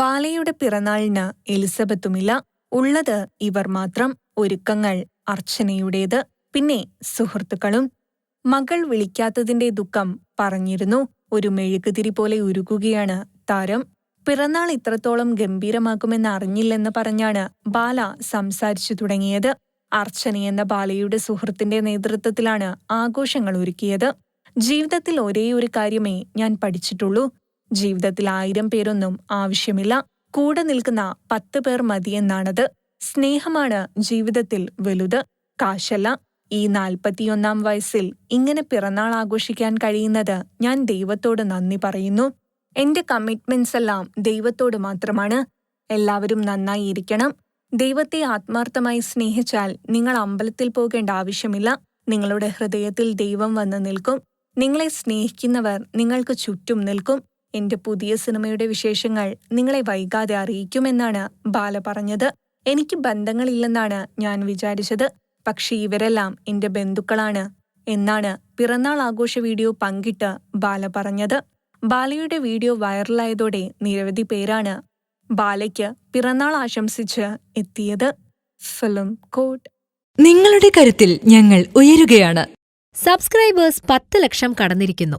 ബാലയുടെ പിറന്നാളിന് എലിസബത്തുമില്ല ഉള്ളത് ഇവർ മാത്രം ഒരുക്കങ്ങൾ അർച്ചനയുടേത്. പിന്നെ സുഹൃത്തുക്കളും മകൾ വിളിക്കാത്തതിന്റെ ദുഃഖം പറഞ്ഞിരുന്നു. ഒരു മെഴുകുതിരി പോലെ ഉരുകുകയാണ് താരം. പിറന്നാൾ ഇത്രത്തോളം ഗംഭീരമാക്കുമെന്ന് അറിഞ്ഞില്ലെന്ന് പറഞ്ഞാണ് ബാല സംസാരിച്ചു തുടങ്ങിയത്. അർച്ചന എന്ന ബാലയുടെ സുഹൃത്തിന്റെ നേതൃത്വത്തിലാണ് ആഘോഷങ്ങൾ ഒരുക്കിയത്. ജീവിതത്തിൽ ഒരേ ഒരു കാര്യമേ ഞാൻ പഠിച്ചിട്ടുള്ളൂ. ജീവിതത്തിൽ ആയിരം പേരൊന്നും ആവശ്യമില്ല. കൂടെ നിൽക്കുന്ന പത്ത് പേർ മതിയെന്നാണത്. സ്നേഹമാണ് ജീവിതത്തിൽ വലുത്. കാശല്ല ഈ നാൽപ്പത്തിയൊന്നാം വയസ്സിൽ ഇങ്ങനെ പിറന്നാൾ ആഘോഷിക്കാൻ കഴിയുന്നത് ഞാൻ ദൈവത്തോട് നന്ദി പറയുന്നു. എന്റെ കമ്മിറ്റ്മെന്റ്സ് എല്ലാം ദൈവത്തോട് മാത്രമാണ്. എല്ലാവരും നന്നായി ഇരിക്കണം. ദൈവത്തെ ആത്മാർത്ഥമായി സ്നേഹിച്ചാൽ നിങ്ങൾ അമ്പലത്തിൽ പോകേണ്ട ആവശ്യമില്ല. നിങ്ങളുടെ ഹൃദയത്തിൽ ദൈവം വന്ന് നിൽക്കും. നിങ്ങളെ സ്നേഹിക്കുന്നവർ നിങ്ങൾക്ക് ചുറ്റും നിൽക്കും. എന്റെ പുതിയ സിനിമയുടെ വിശേഷങ്ങൾ നിങ്ങളെ വൈകാതെ അറിയിക്കുമെന്നാണ് ബാല പറഞ്ഞത്. എനിക്ക് ബന്ധങ്ങളില്ലെന്നാണ് ഞാൻ വിചാരിച്ചത്. പക്ഷേ ഇവരെല്ലാം എന്റെ ബന്ധുക്കളാണ് എന്നാണ് പിറന്നാൾ ആഘോഷ വീഡിയോ പങ്കിട്ട് ബാല പറഞ്ഞത്. ബാലയുടെ വീഡിയോ വൈറലായതോടെ നിരവധി പേരാണ് ബാലയ്ക്ക് പിറന്നാൾ ആശംസിച്ച് എത്തിയത്. ഫിലിം കോട്ട്. നിങ്ങളുടെ കരുത്തിൽ ഞങ്ങൾ ഉയരുകയാണ്. സബ്സ്ക്രൈബേഴ്സ് പത്ത് ലക്ഷം കടന്നിരിക്കുന്നു.